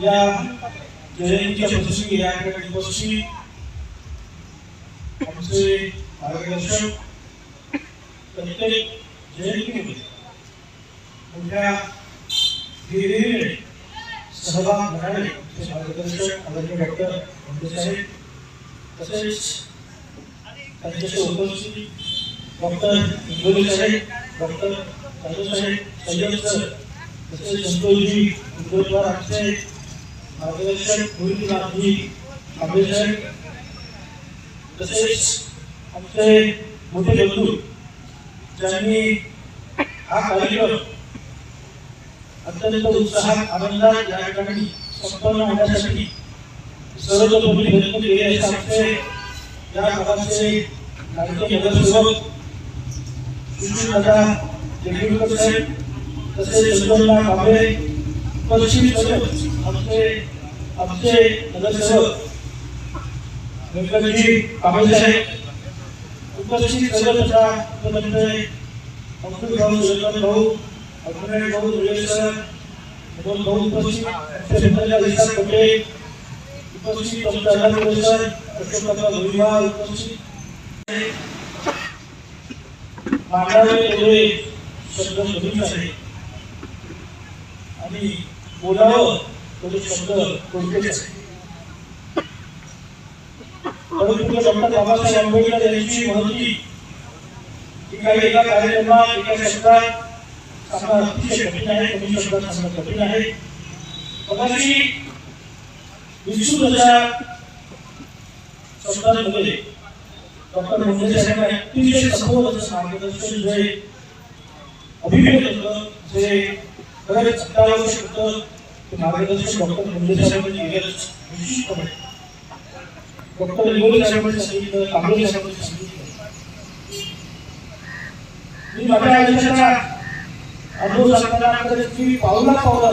या जयंतीच्या प्रसंगी या ठिकाणी उपस्थित आमचे मार्गदर्शक प्रत्येक जयंतीमध्ये मोठ्या धीरेने सहभाग घेणारे आमचे मार्गदर्शक आदरणीय डॉक्टर मुंडे साहेब तसेच त्यांच्याशी उपस्थित डॉक्टर इंगोली साहेब डॉक्टर साहेब सय्यद सर तसेच संतोषजी उमेदवार आमचे मार्गदर्शक गोविंदनाथजी तसेच आमचे मोठे बंधू ज्यांनी हा कार्यक्रम अत्यंत उत्साहात आनंदात या ठिकाणी संपन्न होण्यासाठी सर्वतोपरी प्रयत्न केले आहेत आमचे या गावाचे लाडके नगरसेवक सुशीलदादा साहेब तसेच चंद्रनाथ कांबळे आमचे आमचे नगरसेवक व्यंकटजी कांबळे साहेब उपस्थित सर्व तथा अब्दुल भाऊ सुलतान भाऊ अग्रणी भाऊ धुळे सर दोन भाऊ उपस्थित आमचे उपस्थित सर उपस्थित मांडावे शब्द आहे आणि बोलावं. म्हणजे तेवढे शब्द कोणतेच परंतु डॉक्टर बाबासाहेब आंबेडकर यांची महती ही काही एका कार्यक्रमात एका शब्दात सांगणं अतिशय कठीण आहे कमी शब्दात सांगणं कठीण आहे. मगाशी विष्णूच्या शब्दांमध्ये डॉक्टर मुंडे साहेबांनी अतिशय सखोल मार्गदर्शन जे अभिव्यक्त होतं जे खरंच अत्यावश्यक होतं. मार्गदर्शन डॉक्टर मुंडे साहेबांनी केलंच निश्चितपणे डॉक्टर इंगोले साहेबांनी सांगितलं कांबळे साहेबांनी सांगितलं मी माझ्या आयुष्याचा अनुभव सांगताना पावला पावला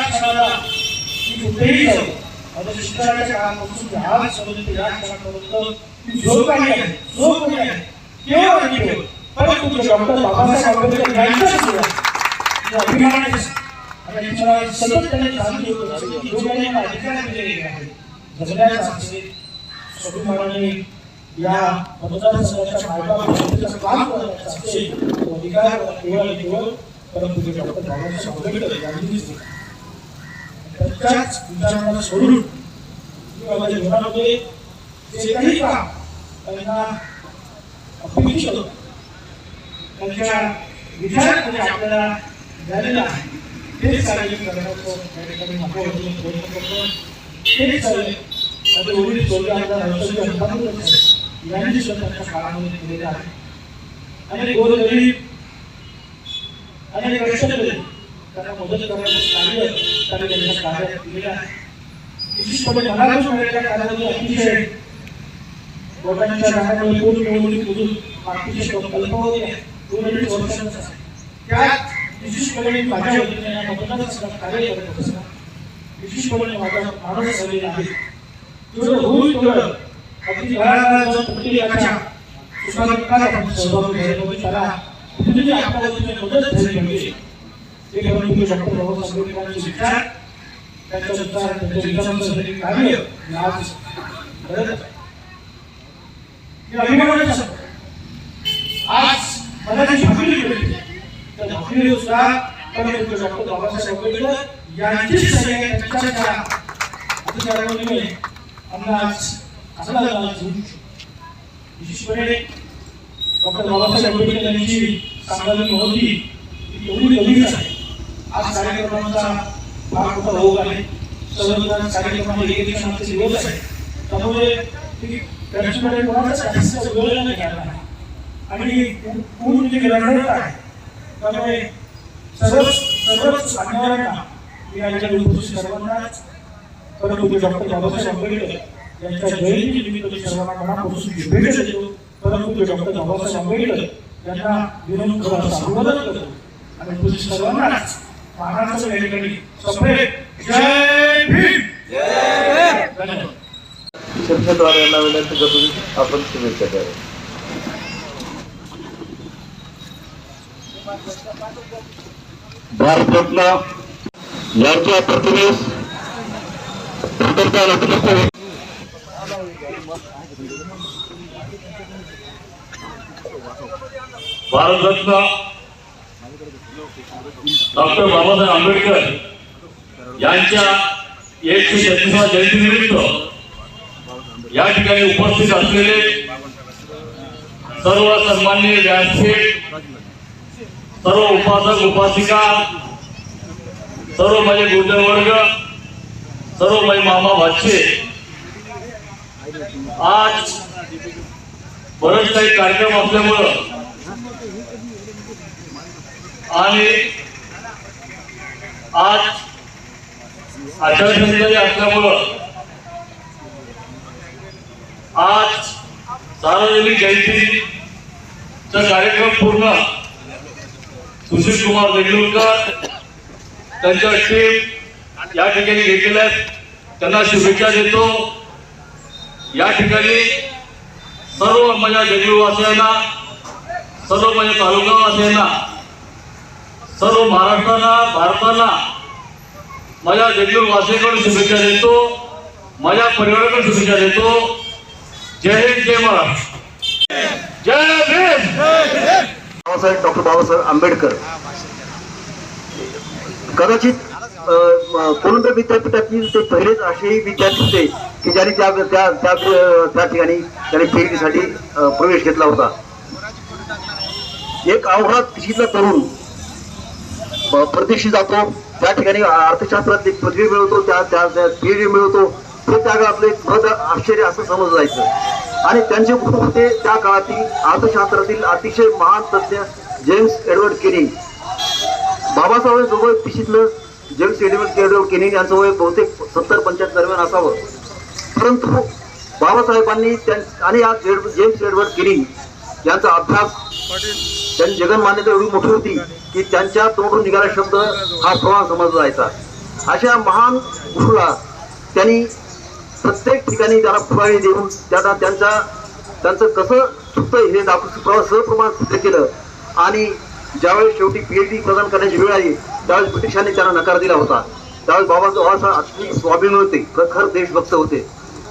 क्षणाला मी कुठेही जाऊ शिक्षणाच्या काळापासून आज पर्यंत या क्षणापर्यंत मी जो काही आहे जो काही आहे केवळ आणि केवळ परंतु डॉक्टर बाबासाहेब आंबेडकर यांच्याच अभिमानाने सांगतो. आणि मला सतत अधिकार दिलेले आहे स्वाभिमानाने या मतदारसंघाच्या मार्गावर काम करण्याचा असेल अधिकार केवळ आणि केवळ परंतु डॉक्टर बाबासाहेब आंबेडकर यांनीच दिला त्यांच्याच विचारांना सोडून माझ्या जीवनामध्ये जे काही काम त्यांना अपेक्षित होतं त्यांच्या विचारांमध्ये आपल्याला झालेलं आहे तेच कार्य करण्याचं ठिकाणी प्रयत्न करतो तेच कार्य आता एवढी आहे. यांनी सुद्धा त्यांच्या काळामध्ये केलेलं आहे. गोरगरीब अनेक त्यांना मदत करण्याचं कार्य त्यांनी त्यांच्या कार्यात केलेलं आहे. विशेषपणे मिळालेल्या कार्यामध्ये अतिशय लोकांच्या पूर्ण अतिशय दोन अडीच वर्षांचा त्यात विशेषपणे माझ्या वतीने या मतदारसंघात कार्य करत असताना विशेषपणे माझा माणूस झालेला आहे. जेवढं होईल तेवढं अगदी घराघरात जाऊन प्रत्येकाच्या आपण सहभागी झाले पाहिजे त्याला कुठेतरी आपल्या वतीने मदत झाली पाहिजे. ते करून डॉक्टर बाबासाहेब आंबेडकरांचे विचार त्यांच्या विचार त्यांच्या विचारांचं कार्य आज करत आहे. मी आज मला जी भाकरी मिळते भाकरी सुद्धा परंतु डॉक्टर बाबासाहेब आंबेडकर यांचीच सही आहे त्यांच्या त्या अधिकारांमुळे विशेषपणे डॉक्टर बाबासाहेब आंबेडकर यांची सांगायला होती एवढी कमीच आहे. आज कार्यक्रमांचा फार मोठा आहे. सर्वजण कार्यक्रमामध्ये एक आहे त्यामुळे त्यांच्याकडे नाही आणि पूर्ण म्हणजे आहे त्यामुळे सर्वच सर्वच मान्यवरांना मी या ठिकाणी उपस्थित सर्वांनाच परंतु डॉक्टर बाबासाहेब आंबेडकर यांच्या जयंती निमित्त मी सर्वांना मनापासून शुभेच्छा देतो परंतु डॉक्टर बाबासाहेब आंबेडकर यांना विनोद करा संबोधन करतो आणि सर्वांनाच महाराष्ट्र या ठिकाणी जय भीम! आपण शुभेच्छा द्याव्या भारतरत्न यांच्या प्रतिमेस प्रथमतः नतमस्तक भारतरत्न डॉक्टर बाबासाहेब आंबेडकर यांच्या एकशे छत्तीसव्या जयंतीनिमित्त या ठिकाणी उपस्थित असलेले सर्व सन्माननीय व्यासपीठ सर्व उपासक उपासिका सर्व माझे गुरुजन वर्ग सर्व माझे मामा भाचे आज बरेच काही कार्यक्रम असल्यामुळं आणि आज आचारसंहिता असल्यामुळं आज सार्वजनिक जयंतीचा कार्यक्रम पूर्ण सुशील कुमार देगलूरकर त्यांच्या टीम या ठिकाणी घेतलेल्या त्यांना शुभेच्छा देतो. या ठिकाणी सर्व माझ्या देगलूरवासियांना सर्व माझ्या तालुकावासियांना सर्व महाराष्ट्राला भारताला माझ्या देगलूरवासियांकडून शुभेच्छा देतो. माझ्या परिवाराकडून शुभेच्छा देतो. जय हिंद जय महाराष्ट्र. जय भीम बाबासाहेब डॉक्टर बाबासाहेब आंबेडकर. कदाचित अ, विद्यापीठातील ते पहिलेच असेही विद्यार्थी होते की ज्यांनी त्या त्या त्या ठिकाणी त्याने पीएचडीसाठी प्रवेश घेतला होता? एक अवघात पिशीतला तरुण परदेशी जातो त्या ठिकाणी अर्थशास्त्रात एक पदवी मिळवतो त्या त्या पीएचडी मिळवतो ते त्या आपले एक आश्चर्य असं समजलं जायचं. आणि त्यांचे गुरु होते त्या काळातील अर्थशास्त्रातील अतिशय महान तज्ज्ञ जेम्स एडवर्ड केनिंग बाबासाहेब जवळ पिशीतलं जेम्स एडवर्ड एडवर्ड केनिंग यांचं वय बहुतेक सत्तर पंच्याहत्तर दरम्यान असावं. परंतु बाबासाहेबांनी त्यां- आणि आज जेम्स एडवर्ड केनिंग यांचा अभ्यास त्यांची जगनमान्यता एवढी मोठी होती की त्यांच्या तोंडून निघाला शब्द हा प्रवाह समजला जायचा. अशा महान गुरुला त्यांनी प्रत्येक ठिकाणी त्याला पुरावे देऊन त्यांना त्यांच्या त्यांचं कसं चुकतंय हे दाखवून प्रवास सहप्रमाण सिद्ध केलं. आणि ज्यावेळेस शेवटी पीएचडी प्रदान करण्याची वेळ आली त्यावेळेस ब्रिटिशांनी त्यांना नकार दिला होता. त्यावेळेस बाबासाहेब बाबासाहेब अति स्वाभिमान होते प्रखर देशभक्त होते.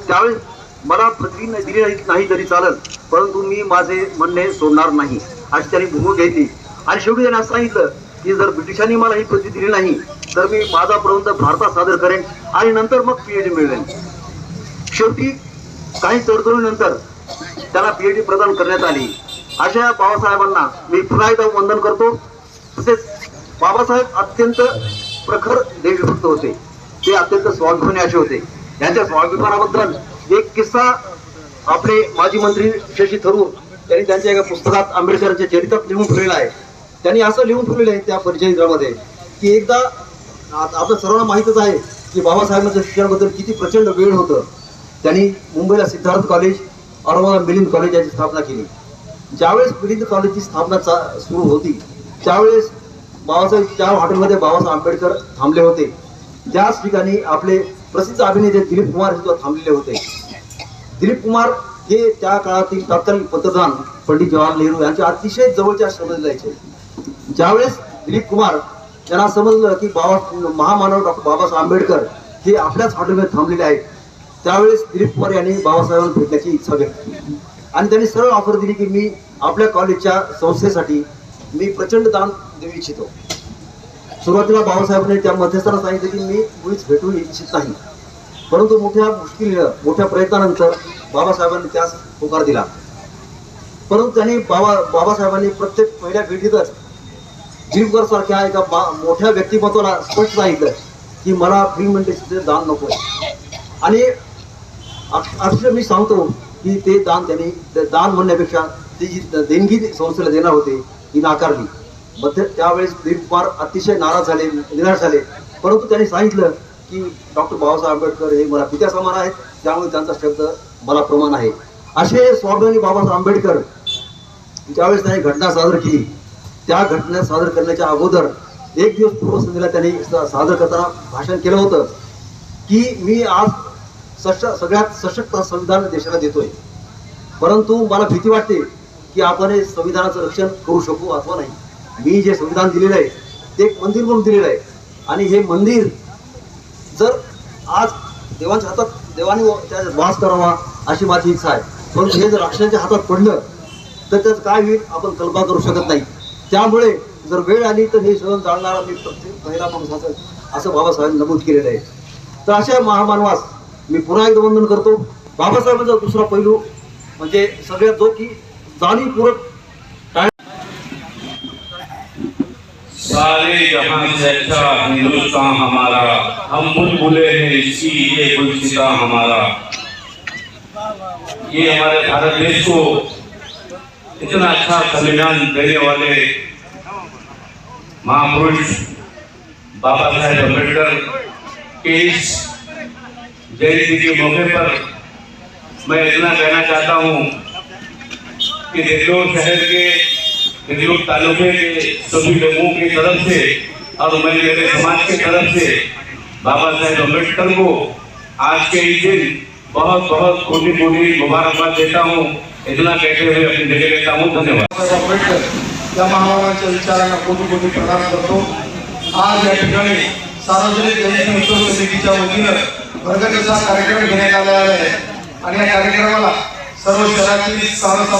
त्यावेळेस मला पदवी दिली नाही- नाही तरी चालेल परंतु मी माझे म्हणणे सोडणार नाही अशी त्यांनी भूमिका घेतली. आणि शेवटी त्यांनी असं सांगितलं की जर ब्रिटिशांनी मला ही पदवी दिली नाही तर मी माझा प्रबंध भारतात सादर करेन आणि नंतर मग पीएचडी मिळवेन. शेवटी काही तडजोडीनंतर त्याला पीएचडी प्रदान करण्यात आली. अशा बाबासाहेबांना मी पुन्हा एकदा वंदन करतो. तसेच बाबासाहेब अत्यंत प्रखर देशभक्त होते. ते अत्यंत स्वाभिमानी असे होते. यांच्या स्वाभिमानाबद्दल एक किस्सा आपले माजी मंत्री शशी थरूर यांनी त्यांच्या एका पुस्तकात आंबेडकरांच्या चरित्रात लिहून ठेवलेलं आहे. त्यांनी असं लिहून ठेवलेलं आहे त्या परिचयित्रामध्ये की एकदा आपल्या सर्वांना माहीतच आहे की बाबासाहेबांच्या शिक्षणाबद्दल किती प्रचंड वेळ होतं. त्यांनी मुंबईला सिद्धार्थ कॉलेज औरंगाबाद मिलिंद कॉलेज याची स्थापना केली. ज्यावेळेस मिलिंद कॉलेजची स्थापना चा- सुरू होती त्यावेळेस बाबासाहेब त्या हॉटेलमध्ये बाबासाहेब आंबेडकर थांबले होते. त्याच ठिकाणी आपले प्रसिद्ध अभिनेते दिलीप कुमार सुद्धा थांबलेले होते. दिलीप कुमार हे त्या काळातील तत्कालीन पंतप्रधान पंडित जवाहरलाल नेहरू यांच्या अतिशय जवळच्या समजले जायचे ज्यावेळेस दिलीप कुमार यांना समजलं की बाबा महामानव डॉक्टर बाबासाहेब आंबेडकर हे आपल्याच हॉटेलमध्ये थांबलेले आहेत त्यावेळेस दिलीप कुमार यांनी बाबासाहेबांना भेटण्याची इच्छा व्यक्त केली. आणि त्यांनी सरळ ऑफर दिली की मी आपल्या कॉलेजच्या संस्थेसाठी मी प्रचंड दान देऊ इच्छितो. सुरुवातीला बाबासाहेबांनी त्या मध्यस्थाला सांगितलं की मी मुळीच भेटू इच्छित नाही. परंतु मोठ्या मुश्किलीनं मोठ्या प्रयत्नानंतर बाबासाहेबांनी त्यास होकार दिला. परंतु त्यांनी बाबा बाबासाहेबांनी प्रत्येक पहिल्या भेटीतच जीवकर सारख्या एका बा- मोठ्या व्यक्तिमत्वाला स्पष्ट सांगितलं की मला फ्री मेंटेशनचे दान नको. आणि अक्ष- मी सांगतो की ते दान त्यांनी दान म्हणण्यापेक्षा ती जी देणगी संस्थेला देणार होते ती नाकारली. मध्य त्यावेळेस दिलीप कुमार अतिशय नाराज झाले निराश झाले. परंतु त्यांनी सांगितलं की डॉक्टर बाबासाहेब आंबेडकर हे मला पित्या समान आहेत त्यामुळे त्यांचा शब्द मला प्रमाण आहे. असे स्वाभिमानी बाबासाहेब आंबेडकर ज्यावेळेस त्यांनी घटना सादर केली त्या घटना सादर करण्याच्या अगोदर एक दिवस पूर्वसंध्येला त्यांनी सादर करताना भाषण केलं होतं की मी आज सश सगळ्यात सशक्त संविधान देशाला देतोय. परंतु मला भीती वाटते की आपण हे संविधानाचं रक्षण करू शकू अथवा नाही. मी जे संविधान दिलेलं आहे ते एक मंदिर म्हणून दिलेलं आहे. आणि हे मंदिर जर आज देवांच्या हातात देवाने व- वास करावा अशी माझी इच्छा आहे. परंतु हे जर राक्षसांच्या हातात पडलं तर त्याचं काय होईल आपण कल्पना करू शकत नाही. त्यामुळे जर वेळ आली तर हे सहन जाणणारा मी प्रत्येक पहिला माणूस असं असं बाबासाहेबांनी नमूद केलेलं आहे. तर अशा महामानवास मी पुन्हा एकदा वंदन करतो. बाबासाहेबांचा दुसरा पैलू म्हणजे सगळ्यात जो की जाणीवपूर्वक सारे जहां से अच्छा हिंदुस्तान हमारा हम बुलबुले हैं इसी ये गुलशिता हमारा। ये हमारे भारत देश को इतना अच्छा संविधान देने वाले महापुरुष बाबा साहेब अम्बेडकर के इस जयंती के मौके पर मैं इतना कहना चाहता हूँ कि देशों शहर के हिंदू तालुके के सभी लोगों की तरफ़ से और मैं मेरे समाज की तरफ़ से बाबा साहेब अंबेडकर को आज के इस दिन बहुत बहुत कोटि कोटि मुबारकबाद देता हूँ। इतना कहते हुए अपनी जगह लेता हूँ, धन्यवाद। आज या ठिकाणी सार्वजनिक उत्सव समितीच्या वतीनं वर्गणीचा कार्यक्रम घेण्यात आलेला आहे. आणि या कार्यक्रमाला सर्व शहरातील सर्व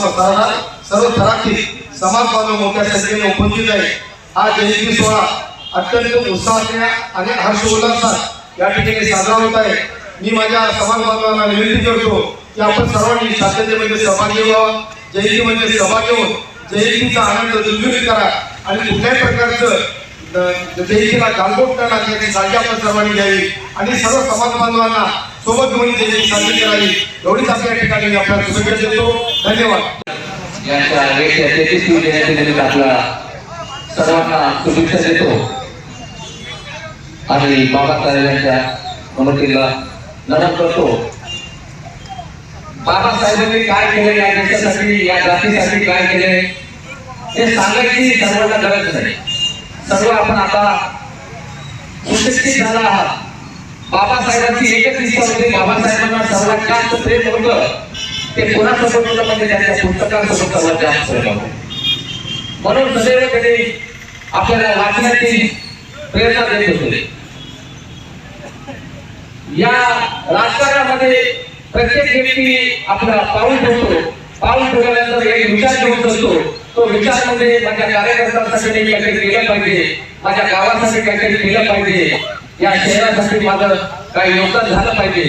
सर्व थरातील समाज बांधव मोठ्या संख्येने उपस्थित आहे हा जयंती सोहळा अत्यंत उत्साहाने आणि हर्षोल्लासात या ठिकाणी साजरा होत आहे. मी माझ्या समाज बांधवांना विनंती करतो की आपण सर्वांनी शांततेमध्ये सहभागी व्हावा जयंतीमध्ये सहभागी होऊन जयंतीचा आनंद दुर्मिळ करा आणि कुठल्याही प्रकारचं जयंतीला गालबोट न लागण्याची काळजी आपण सर्वांनी घ्यावी आणि सर्व समाज बांधवांना सोबत घेऊन जयंती साजरी करावी. एवढीच आपल्या ठिकाणी आपल्याला शुभेच्छा देतो. धन्यवाद. यांच्या एक तेहतीस देण्याच्या निमित्त आपला सर्वांना शुभेच्छा देतो. आणि बाबासाहेब यांच्या ममतीला नमन करतो. बाबासाहेबांनी काय केले या देशासाठी या जातीसाठी काय केले हे सांगायची सर्वांना गरज नाही. सर्व आपण आता सुशिक्षित झाला आहात. बाबासाहेबांची एकच इच्छा होती. बाबासाहेबांना सर्वात जास्त प्रेम होतं. ते कोणासोबत होतं? म्हणजे त्यांच्या पुस्तकांसोबत सर्वात जास्त म्हणून सदैव कधी आपल्याला वाचण्याची प्रेरणा देत होते. या राजकारणामध्ये प्रत्येक व्यक्ती आपला पाऊल ठेवतो. पाऊल ठेवल्यानंतर एक विचार घेऊन असतो. तो विचार म्हणजे माझ्या कार्यकर्त्यांसाठी मी काहीतरी केलं पाहिजे. माझ्या गावासाठी काहीतरी केलं पाहिजे. या शहरासाठी माझं काही योगदान झालं पाहिजे.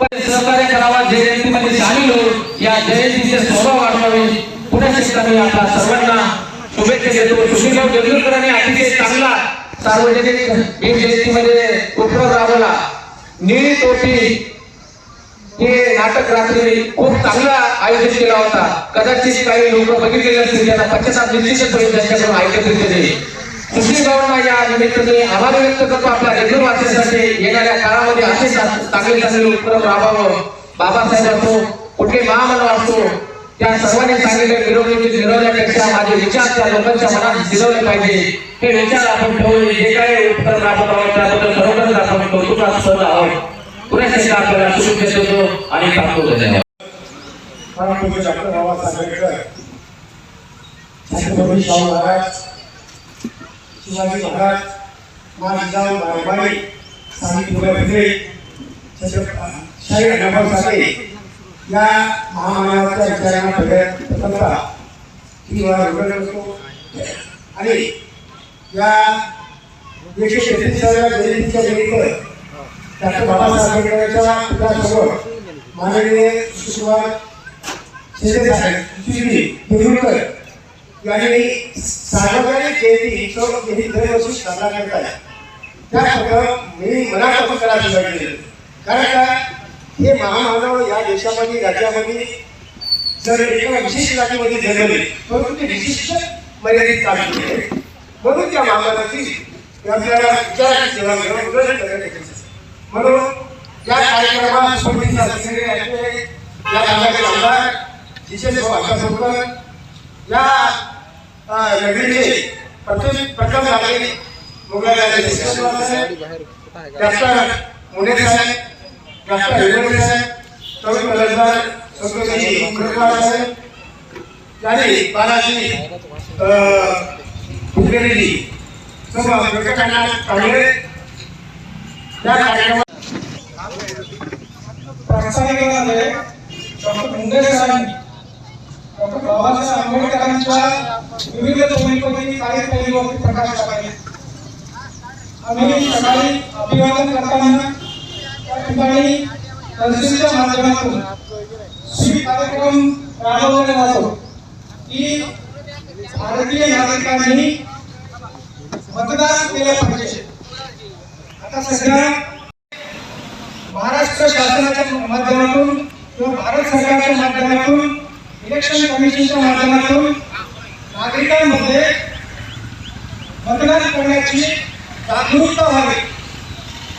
पण सहकार्य करावा जयंतीमध्ये सामील होऊन या जयंतीचे स्वभाव वाढवावे. पुढे एकदा मी आपल्या सर्वांना शुभेच्छा देतो. सुशीलराव जंगलकरांनी अतिशय चांगला सार्वजनिक एक जयंतीमध्ये उपक्रम राबवला. निळी तोटी हे नाटक रात्री खूप चांगला आयोजित केला होता. कदाचित काही लोक बघितलेले असतील त्यांना पश्चाताप निश्चितच होईल त्यांच्याकडून ऐकत होते सुशील भाऊंना या निमित्ताने आभार व्यक्त करतो आपल्या रेडिओ वाचण्यासाठी येणाऱ्या काळामध्ये असे चांगले चांगले उपक्रम राबावं बाबासाहेब असो कुठले महामानव असतो त्या सर्वांनी सांगितले मिरवणुकीत मिरवण्यापेक्षा माझे विचार त्या लोकांच्या मनात शिरवले पाहिजे. हे विचार आपण ठेवून जे काही उपक्रम राबवत आहोत त्याबद्दल खरोखरच आपण कौतुकास्पद आहोत पुन्हा आपल्याला शुभेच्छा देतो आणि थांबतो धन्यवाद. डॉक्टर बाबासाहेब आंबेडकर छत्रपती शाहू महाराज शिवाजी महाराज महाराजांनी बाबाई सावित्री फुले अण्णाभाऊ साठे या महामानवाच्या विचारांना पहिल्या किंवा करतो आणि या एकशे तेहतीसाव्या जयंतीच्या निमित्त डॉक्टर बाबासाहेब आंबेडकरांच्या पुतळ्यासमोर माननीय सुशीलकुमार शिंदे साहेब देऊळकर यांनी सार्वजनिक जयंती उत्सव गेली दरवर्षी साजरा करत आहे मी मनापासून करायला सुरुवात केली कारण का हे महामानव या देशामध्ये राज्यामध्ये जर एका विशिष्ट जातीमध्ये जन्मले परंतु ते विशिष्ट मर्यादित काढले म्हणून त्या महामानाची आपल्याला विचाराची सेवा करण्याची म्हणून या कार्यक्रमात स्पर्धेचा सगळे ऐकले या भागाचे आमदार विशेष या नगरीचे प्रथम प्रथम नागरिक मुघलाचे डॉक्टर मुंडे साहेब डॉक्टर हिरवणे साहेब तरुण कलरदार संस्कृती मुखर्जवार साहेब यांनी बालाजी फुटलेली सर्व प्रकटांना काढले त्या कार्यक्रमात डॉक्टर मुंडे साहेबांनी डॉक्टर बाबासाहेब आंबेडकरांच्या विविध भूमिकेवरती काही पैलूवरती प्रकाश टाकले आम्ही सकाळी अभिवादन करताना त्या ठिकाणी तहसीलच्या माध्यमातून स्वीप कार्यक्रम राबवला जातो. की भारतीय नागरिकांनी मतदान केलं पाहिजे. आता सगळ्या महाराष्ट्र शासनाच्या माध्यमातून किंवा भारत सरकारच्या माध्यमातून इलेक्शन कमिशनच्या माध्यमातून नागरिकांमध्ये मतदान करण्याची जागरूकता व्हावी.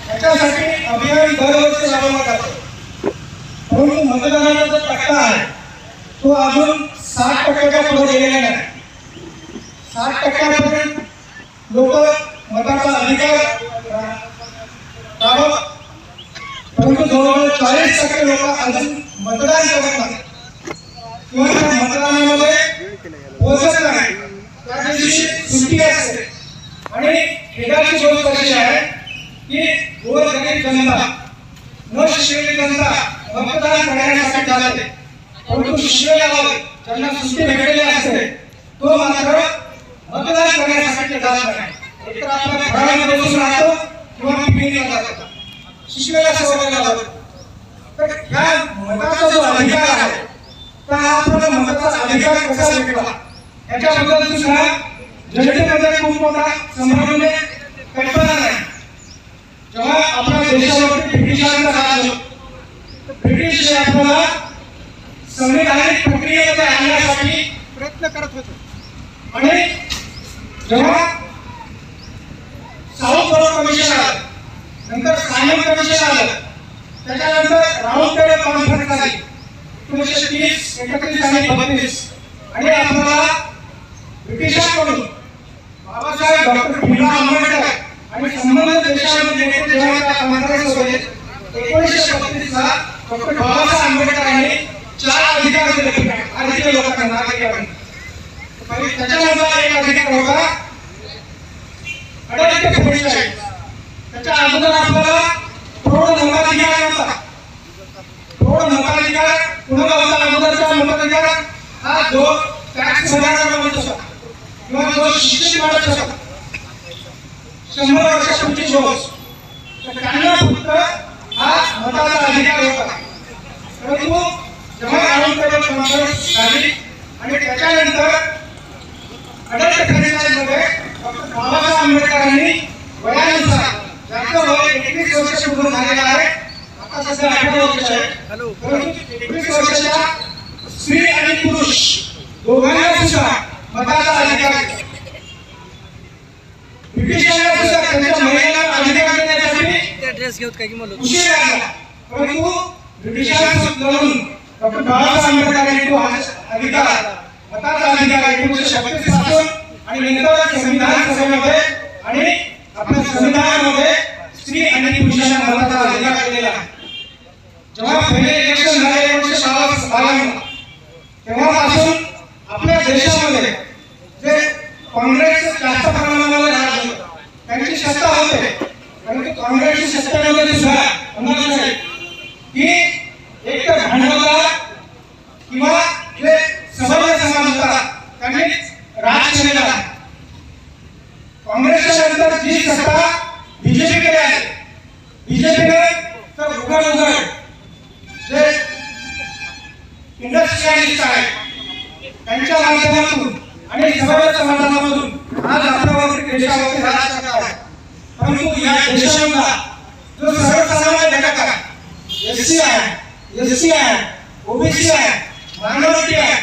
त्याच्यासाठी अभियान दरवर्षी राबवला जातं. परंतु मतदानाचा जो टक्का आहे तो अजून साठ टक्क्याच्या पुढे गेलेला नाही. साठ टक्क्यापर्यंत लोक मताचा अधिकार राबवत परंतु जवळजवळ चाळीस टक्के लोक अजून मतदान करत नाही किंवा त्या मतदानामध्ये पोहोचत नाही त्या दिवशी सुट्टी असते. आणि खेळाची गोष्ट अशी आहे की गोरगरीब जनता न शिकलेली जनता मतदान करण्यासाठी जाते. परंतु शिकलेला वर्ग ज्यांना सुट्टी भेटलेली असते तो मात्र मतदान करण्यासाठी जात नाही. एकतर आपल्या घरामध्ये बसून राहतो किंवा शिकलेल्या सवयीला लावतो तर ह्या मताचा जो अधिकार आहे तर हा आपल्याला मताचा अधिकार कसा भेटला? याच्याबद्दल सुद्धा जनतेमध्ये खूप मोठा संभ्रमणे कल्पना नाही. जेव्हा आपल्या देशावरती ब्रिटिशांचा राज होता, ब्रिटिश आपल्याला संविधानिक प्रक्रियेमध्ये आणण्यासाठी प्रयत्न करत होते. आणि जेव्हा साऊथ बोर्ड कमिशन आलं नंतर सायमन कमिशन आलं त्याच्यानंतर राऊंड कॉन्फरन्स आली एकोणीसशे तीस एकत्रीस आणि बत्तीस. आणि आपल्याला ब्रिटिशांकडून बाबासाहेब डॉक्टर भीमराव आंबेडकर आणि संबंधित देशांमध्ये नेते होते एकोणीसशे बत्तीस ला डॉक्टर बाबासाहेब आंबेडकरांनी चार अधिकार दिले. भारतीय लोकांना त्याच्यानंतर एक अधिकार होता अडल ते पंचेचाळीस त्याच्या अगोदर आपल्याला प्रौढ मताधिकार नव्हता प्रौढ होता अगोदरचा मताधिकार हा जो टॅक्स भरणारा माणूस होता. किंवा जो शिक्षित माणूस होता. शंभर वर्षापूर्वी जोस त्यांना फक्त हा मताचा अधिकार होता. परंतु जेव्हा राऊंड टेबल झाली आणि त्याच्यानंतर अडलमध्ये डॉक्टर बाबासाहेब आंबेडकरांनी वयानुसार वय एकवीस वर्ष पूर्ण झालेलं आहे आता सध्या अठरा वर्ष आहे. एकवीस वर्षाच्या स्त्री आणि पुरुष दोघांना सुद्धा मताचा अधिकार आहे. ब्रिटिशांना सुद्धा त्यांच्या महिलांना अधिकार देण्यासाठी उशीर लागला परंतु ब्रिटिशांना लढून डॉक्टर बाबासाहेब आंबेडकरांनी तो अधिकार मताचा अधिकार एकोणीसशे छत्तीसपासून आणि नंतर संविधान सभेमध्ये आणि आपल्या संविधानामध्ये स्त्री आणि पुरुषांना मताचा अधिकार दिलेला आहे. जेव्हा पहिले इलेक्शन झाले एकोणीसशे बावन्न तेव्हापासून आपल्या देशामध्ये जे काँग्रेस जास्त प्रमाणामध्ये राहत होते त्यांची सत्ता होते. परंतु काँग्रेसची सत्तेमध्ये सुद्धा अंदाज आहे की एक तर भांडवला किंवा जे सभ्य समाज होता त्यांनी राज केलेला आहे काँग्रेसच्या नंतर जी सत्ता बीजेपीकडे आहे बीजेपीकडे तर उघड उघड. जे इंडस्ट्रियलिस्ट आहेत त्यांच्या माध्यमातून आणि सभ्य समाजामधून आज आपल्यावर देशावरती राज करत आहे. परंतु या देशाला जो सर्वसामान्य घटक आहे एससी आहे एससी आहे ओबीसी आहे मायनॉरिटी आहे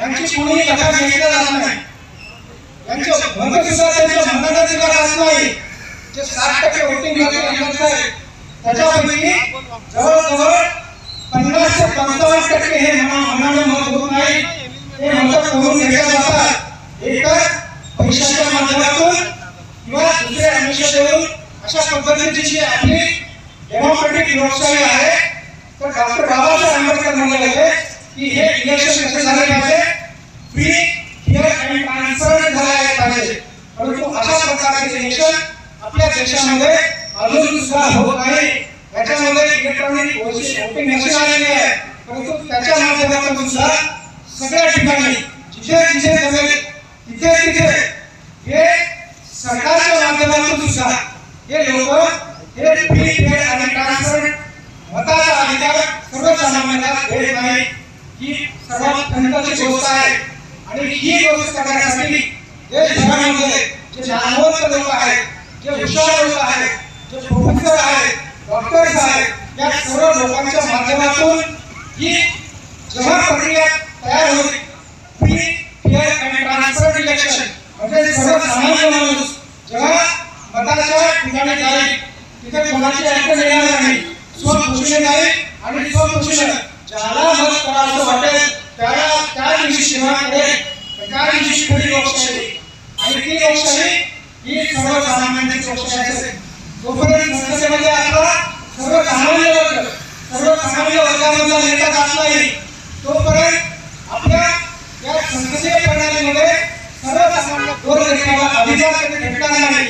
यांची कोणी दखल घेतली जाणार नाही. त्यांच्या मत त्यांच्या मनाचा नाही. जे साठ टक्के वोटिंग त्याच्यापैकी जवळजवळ पन्नास ते पंचावन्न टक्के हे मनाने मत होत नाही. हे मत करून घेतल्या जातात एकतर पैशाच्या माध्यमातून किंवा दुसरे आमिष देऊन अशा पद्धतीची जी आपली डेमोक्रेटिक लोकशाही आहे तर डॉक्टर बाबासाहेब आंबेडकर म्हणाले की हे इलेक्शन कसे झाले पाहिजे फ्री फेअर आणि ट्रान्सपरंट झाले पाहिजे परंतु अशा प्रकारचे इलेक्शन आपल्या देशामध्ये अजून सुद्धा होत नाही त्याच्यामध्ये इलेक्ट्रॉनिक वोटिंग मशीन आलेली आहे. परंतु त्याच्या माध्यमातून सुद्धा सगळ्या ठिकाणी जिथे जिथे जमेल तिथे तिथे हे सरकारच्या माध्यमातून सुद्धा हे लोक हे फ्री फेअर आणि ट्रान्सफर मताचा अधिकार सर्वसामान्यांना देत नाही ही सर्वात खंताची गोष्ट आहे. आणि ही गोष्ट करण्यासाठी देशभरामध्ये जे नामवंत लोक आहेत जे हुशार लोक आहेत जे प्रोफेसर आहेत डॉक्टर्स आहेत या सर्व लोकांच्या माध्यमातून ही जेव्हा प्रक्रिया तयार होईल free fair and transparent election म्हणजे सर्वसामान्य माणूस जेव्हा मताच्या ठिकाणी जाईल तिथे कोणाची अडचण येणार नाही. स्वखुशीने जाईल आणि स्वखुशीने ज्याला मत करावं वाटेल त्याला त्या दिवशी सेवा करेल त्या दिवशी खरी लोकशाही. आणि ती लोकशाही ही सर्वसामान्यांची लोकशाही असेल. जोपर्यंत संसदेमध्ये आपला सर्वसामान्य वर्ग सर्वसामान्य वर्गामधला नेता जात नाही तोपर्यंत आपल्या या संसदीय प्रणालीमध्ये सर्वसामान्य गोरगरिबाला अधिकार कधी भेटणार नाही.